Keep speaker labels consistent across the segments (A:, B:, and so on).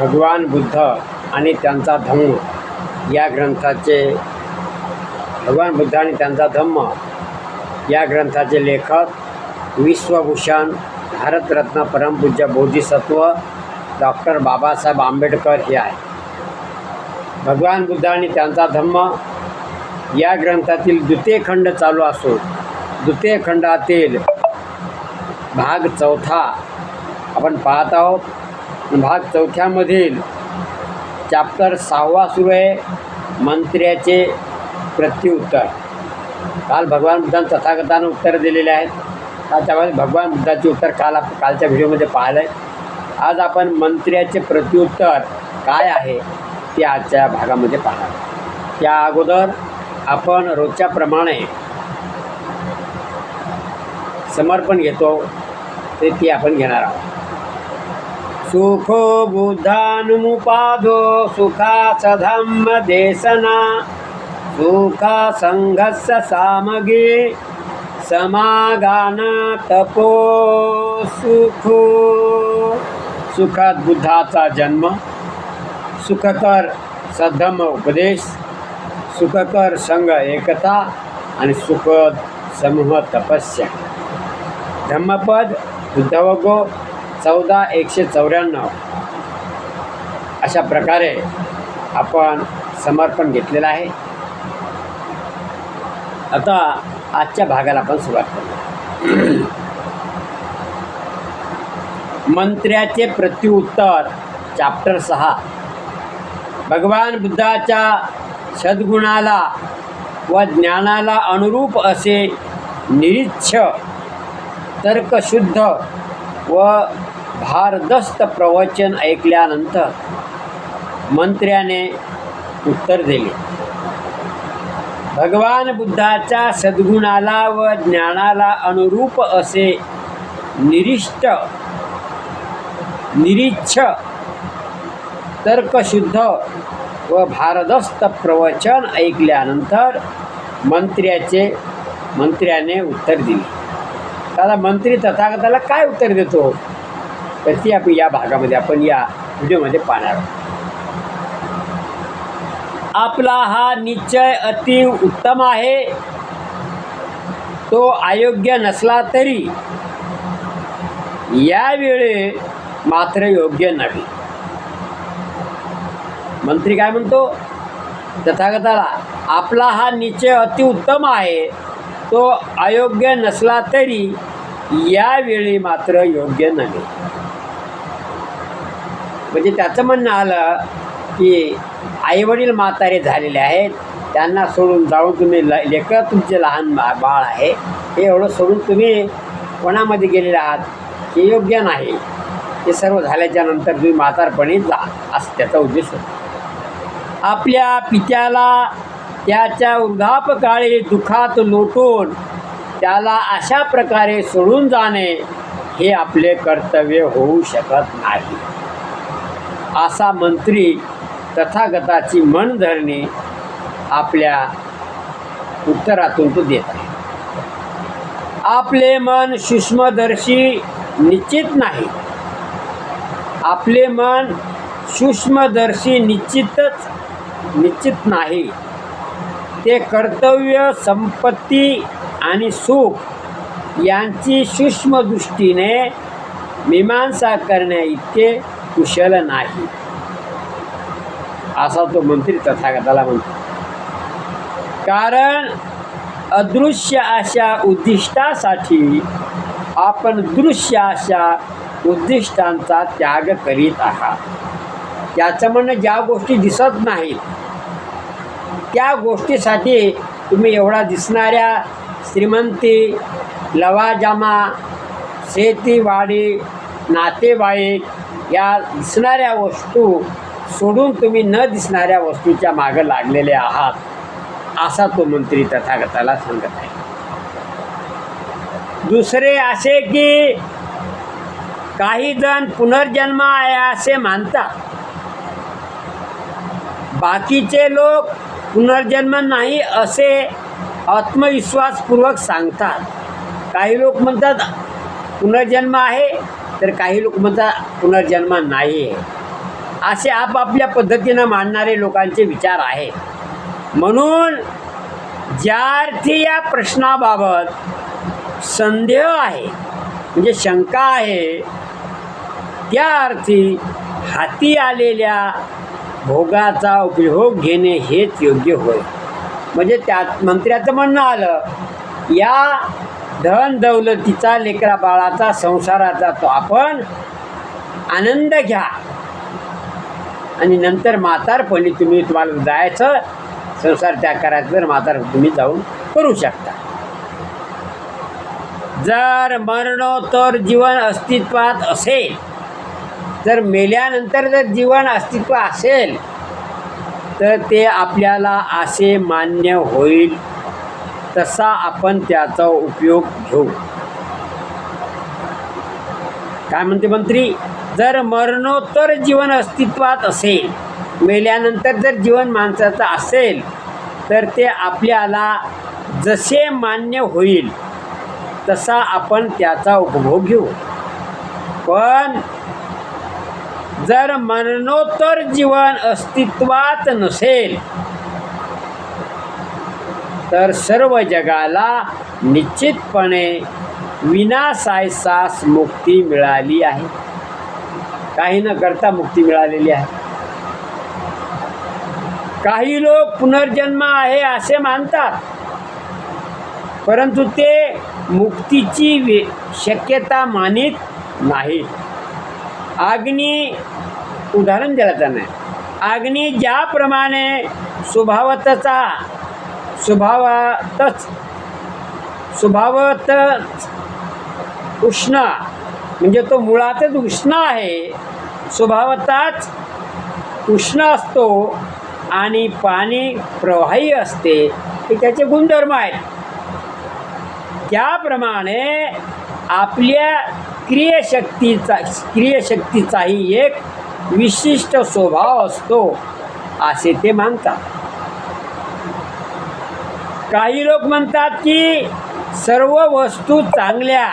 A: भगवान बुद्ध आणि त्यांचा धम्म. या ग्रंथाचे भगवान बुद्ध आणि त्यांचा धम्म. या ग्रंथाचे लेखक विश्वभूषण भारतरत्न परमपूज्य बोधिसत्व डॉक्टर बाबासाहेब आंबेडकर हे आहे भगवान बुद्ध आणि त्यांचा धम्म या ग्रंथातील द्वितीय खंड चालू असून द्वितीय खंडातील भाग चौथा आपण पाहत आहोत. भाग चौथ्यामधील चॅप्टर सहावा सुरू आहे. मंत्र्याचे प्रत्युत्तर. काल भगवान बुद्धांनी तथागतानं उत्तर दिलेले आहेत. त्याच्यामध्ये भगवान बुद्धाचे उत्तर काल आपण कालच्या व्हिडिओमध्ये पाहिलं आहे आज आपण मंत्र्याचे प्रत्युत्तर काय आहे ते आजच्या भागामध्ये पाहणार. त्या अगोदर आपण रोजच्याप्रमाणे समर्पण घेतो. ते ती आपण घेणार आहोत. सुखो बुद्धानुमुपादो सुखा सधम्म देशना सुखा संघस्य सामगी समागान तपो सुखो। सुखात बुद्धाचा जन्म सुखकर सद्धम उपदेश सुखकर संघ एकता आणि सुखद समूह तपस्या. धम्मपद बुद्धवगो चौदा एकशे चौऱ्याण्णव. अशा प्रकारे आपण समर्पण घेतलेलं आहे. आता आजच्या भागाला आपण सुरुवात करू. मंत्र्याचे प्रत्युत्तर चॅप्टर सहा. भगवान बुद्धाच्या सद्गुणाला व ज्ञानाला अनुरूप असे निरीच्छ तर्कशुद्ध व भारदस्त प्रवचन ऐकल्यानंतर मंत्र्याने उत्तर दिले. भगवान बुद्धाच्या सद्गुणाला व ज्ञानाला अनुरूप असे निरिष्ट निरीच्छ तर्कशुद्ध व भारदस्त प्रवचन ऐकल्यानंतर मंत्र्याचे मंत्र्याने उत्तर दिले. आता मंत्री तथागताला काय उत्तर देतो? तर ती आपण या भागामध्ये आपण या व्हिडिओमध्ये पाहणार आहोत. आपला हा निश्चय अति उत्तम आहे. तो अयोग्य नसला तरी यावेळी मात्र योग्य नव्हे मंत्री काय म्हणतो? तथागताला आपला हा निश्चय अतिउत्तम आहे. तो अयोग्य नसला तरी यावेळी मात्र योग्य नव्हे म्हणजे त्याचं म्हणणं आलं की आईवडील म्हातारे झालेले आहेत त्यांना सोडून जाऊन तुम्ही ल लेकरं तुमचे लहान बा बाळ आहे हे एवढं सोडून तुम्ही कोणामध्ये गेलेले आहात? हे योग्य नाही. हे सर्व झाल्याच्यानंतर तुम्ही म्हातारपणी जा असं त्याचा उद्देश होता. आपल्या पित्याला त्याच्या उर्धापकाळी दुःखात लोटून त्याला अशा प्रकारे सोडून जाणे हे आपले कर्तव्य होऊ शकत नाही. असा मंत्री तथागताची मन धरणे आपल्या उत्तरातून तो देत आहे. आपले मन सूक्ष्मदर्शी निश्चित नाही. आपले मन सूक्ष्मदर्शी निश्चितच निश्चित नाही. ते कर्तव्य संपत्ती आणि सुख यांची सूक्ष्मदृष्टीने मीमांसा करण्या इतके कुशल नाही. असा तो मंत्री तथागताला म्हणतो. कारण अदृश्य अशा उद्दिष्टासाठी आपण दृश्य अशा उद्दिष्टांचा त्याग करीत आहात. याचं म्हणणं ज्या गोष्टी दिसत नाहीत त्या गोष्टीसाठी तुम्ही एवढा दिसणाऱ्या श्रीमंती लवाजामा शेतीवाडी नातेवाईक या दिसणाऱ्या वस्तू सोडून तुम्ही न दिसणाऱ्या वस्तूच्या मागं लागलेले आहात असा तो मंत्री तथागताला सांगत आहे. दुसरे असे की काही जण पुनर्जन्म आहे असे मानतात. बाकीचे लोक पुनर्जन्म नाही असे आत्मविश्वासपूर्वक सांगतात. काही लोक म्हणतात पुनर्जन्म आहे तर काही लोक म्हणतात पुनर्जन्म नाही आहे. असे आपापल्या पद्धतीनं मांडणारे लोकांचे विचार आहेत. म्हणून ज्या अर्थी या प्रश्नाबाबत संदेह आहे म्हणजे शंका आहे त्या अर्थी हाती आलेल्या भोगाचा उपयोग घेणे हेच योग्य होय. म्हणजे त्यात मंत्र्याचं म्हणणं आलं या धन दौलतीचा लेकरा बाळाचा संसाराचा तो आपण आनंद घ्या. आणि नंतर म्हातारपणी तुम्ही तुम्हाला जायचं संसार त्याग करायचं तर म्हातार तुम्ही जाऊन करू शकता. जर मरणोत्तर जीवन अस्तित्वात असेल जर मेल्यानंतर जर जीवन अस्तित्व असेल तर ते आपल्याला असे मान्य होईल. तसा आपण त्याचा उपयोग घेऊ? काय म्हणते मंत्री? जर मरणोत्तर जीवन अस्तित्वात असेल मेल्यानंतर जर जीवन माणसाचं असेल तर ते आपल्याला जसे मान्य होईल तसा आपण त्याचा उपभोग घेऊ. पण जर मरणोत्तर जीवन अस्तित्वात नसेल तर सर्व जगाला निश्चितपणे विनासायसास मुक्ती मिळाली आहे. काही न करता मुक्ती मिळालेली आहे. काही लोक पुनर्जन्म आहे असे मानतात. परंतु ते मुक्तीची वे शक्यता मानित नाहीत. अग्नी उदाहरण दिलं त्यांना अग्नी ज्याप्रमाणे स्वभावतचा स्वभावातच स्वभावतच उष्ण म्हणजे तो मुळातच उष्ण आहे. स्वभावताच उष्ण असतो आणि पाणी प्रवाही असते. हे त्याचे गुणधर्म आहेत. त्याप्रमाणे आपल्या क्रियशक्तीचा क्रियशक्तीचाही एक विशिष्ट स्वभाव असतो असे ते मानतात. काही लोक म्हणतात की सर्व वस्तू चांगल्या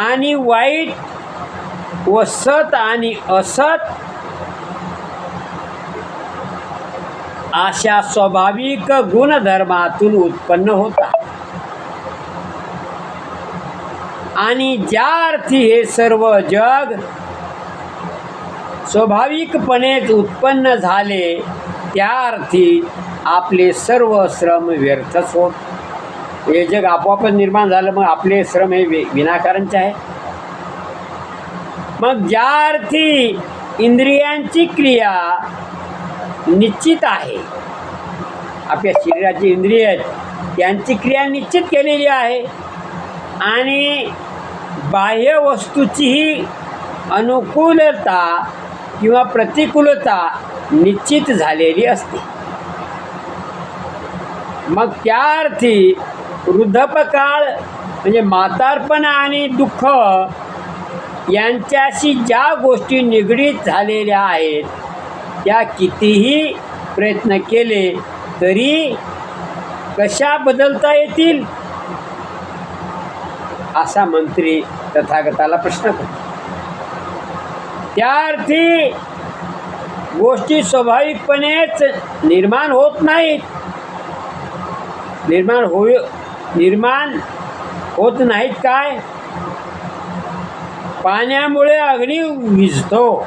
A: आणि वाईट व सत आणि असत अशा स्वाभाविक गुणधर्मातून उत्पन्न होतात. आणि ज्या अर्थी हे सर्व जग स्वाभाविकपणेच उत्पन्न झाले त्या अर्थी आपले सर्व श्रम व्यर्थच होत हे जग आपोआपच निर्माण झालं मग आपले श्रम हे वि विनाकारणचे आहे. मग ज्या अर्थी इंद्रियांची क्रिया निश्चित आहे आपल्या शरीराची इंद्रिय यांची त्यांची क्रिया निश्चित केलेली आहे आणि बाह्य वस्तूचीही अनुकूलता किंवा प्रतिकूलता निश्चित झालेली असते. मग त्या अर्थी वृद्धपकाळ म्हणजे म्हातारपण आणि दुःख यांच्याशी ज्या गोष्टी निगडीत झालेल्या आहेत त्या कितीही प्रयत्न केले तरी कशा बदलता येतील? असा मंत्री तथागताला प्रश्न करतो. त्या अर्थी गोष्टी स्वाभाविकपणेच निर्माण होत नाहीत. निर्माण होय निर्माण होत नाहीत काय? पाण्यामुळे अग्नी विजतो.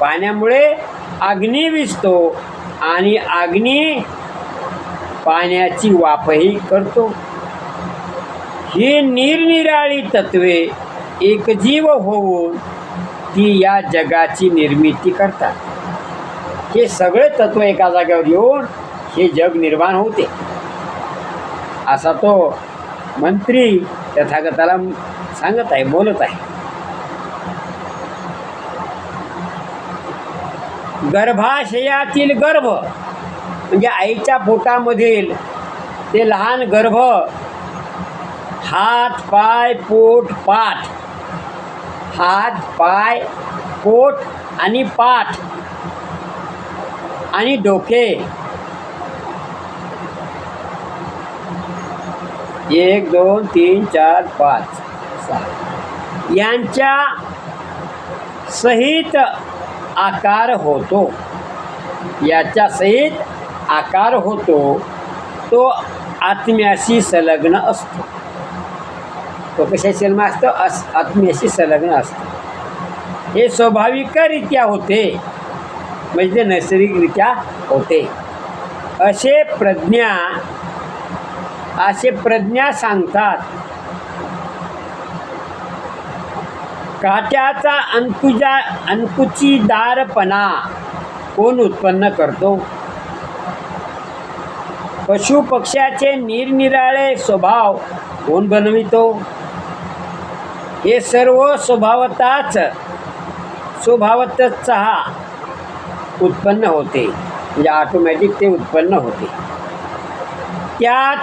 A: पाण्यामुळे अग्नी विजतो आणि अग्नी पाण्याची वाफही करतो. ही निरनिराळी तत्वे एकजीव होऊन ती या जगाची निर्मिती करतात. हे सगळे तत्व एका जागेवर येऊन हे जग निर्माण होते. असा तो मंत्री तथागताला सांगत आहे बोलत आहे. गर्भाशयातील गर्भ म्हणजे आईच्या पोटामधील ते लहान गर्भ हात पाय पोट पाठ. हात पाय पोट आणि पाठ. आणि डोके. एक दोन तीन चार पाच. सहा यांच्या सहित आकार होतो. याच्या सहित आकार होतो तो आत्म्याशी संलग्न असतो. तो कशाशी संलग्न असतो? अस आत्म्याशी संलग्न असतो. हे स्वाभाविकरित्या होते. म्हणजे नैसर्गिकरित्या होते. असे प्रज्ञा असे प्रज्ञा सांगतात. काट्याचा अंकुजा अंकुचीदारपणा कोण उत्पन्न करतो? पशु पक्ष्याचे निरनिराळे स्वभाव कोण बनवितो? हे सर्व स्वभावताच स्वभावतच चहा उत्पन्न होते. म्हणजे ऑटोमॅटिक ते उत्पन्न होते. त्यात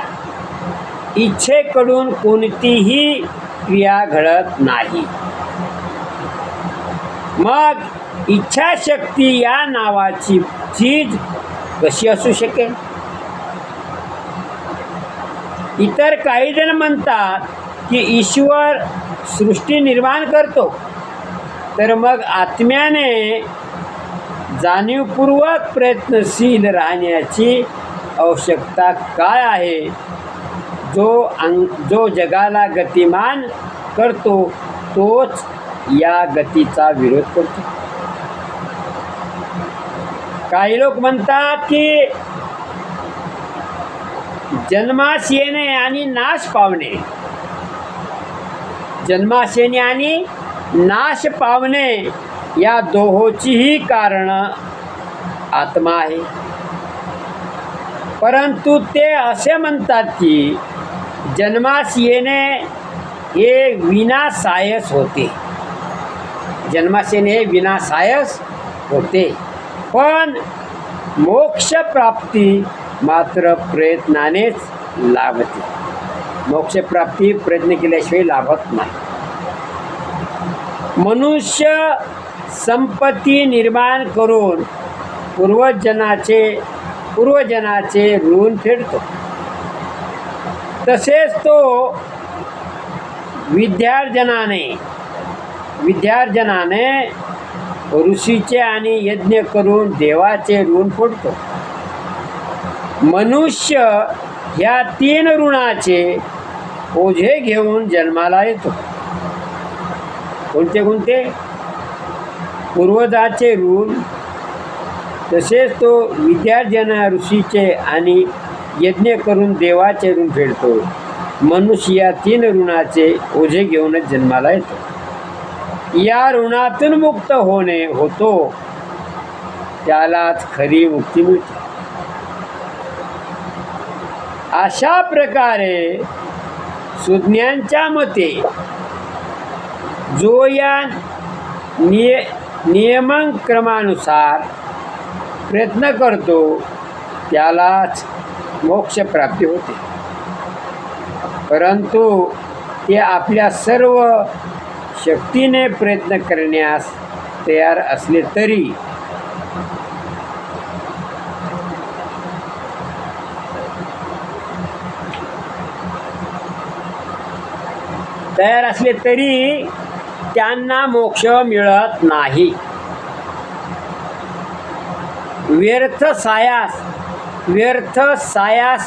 A: इच्छेकडून कोणतीही क्रिया घडत नाही. मग इच्छाशक्ती या नावाची चीज कशी असू शकेल? इतर काही जण म्हणतात की ईश्वर सृष्टी निर्माण करतो. तर मग आत्म्याने जाणीवपूर्वक प्रयत्नशील राहण्याची आवश्यकता काय आहे? जो अंग जो जगाला गतिमान करतो तोच या गतीचा विरोध करतो. काही लोक म्हणतात की जन्मास येणे आणि नाश पावणे. जन्मास येणे आणि नाश पावणे या दोहोचीही कारण आत्मा आहे. परंतु ते असे म्हणतात की जन्मास येणे हे विनासायस होते. जन्मास येणे हे विनासायस होते. पण मोक्षप्राप्ती मात्र प्रयत्नानेच लाभते. मोक्षप्राप्ती प्रयत्न केल्याशिवाय लाभत नाही. मनुष्य संपत्ती निर्माण करून पूर्वजनाचे पूर्वजनाचे ऋण फेडतो. तसेच तो विद्यार्जनाने विद्यार्जनाने ऋषीचे आणि यज्ञ करून देवाचे ऋण फोडतो. मनुष्य ह्या तीन ऋणाचे ओझे घेऊन जन्माला येतो. कोणते कोणते? पूर्वजाचे ऋण. तसेच तो विद्यार्जन ऋषीचे आणि यज्ञ करून देवाचे ऋण फेडतो. मनुष्य या तीन ऋणाचे ओझे घेऊनच जन्माला येतो. या ऋणातून मुक्त होणे होतो. त्यालाच खरी मुक्ती मिळते. अशा प्रकारे सुज्ञांच्या मते जो या निय नियमक्रमानुसार प्रयत्न करतो त्यालाच मोक्ष प्राप्ती होते. परंतु ते आपल्या सर्व शक्तीने प्रयत्न करण्यास तयार असले तरी तयार असले तरी त्यांना मोक्ष मिळत नाही. व्यर्थ सायास व्यर्थ सायास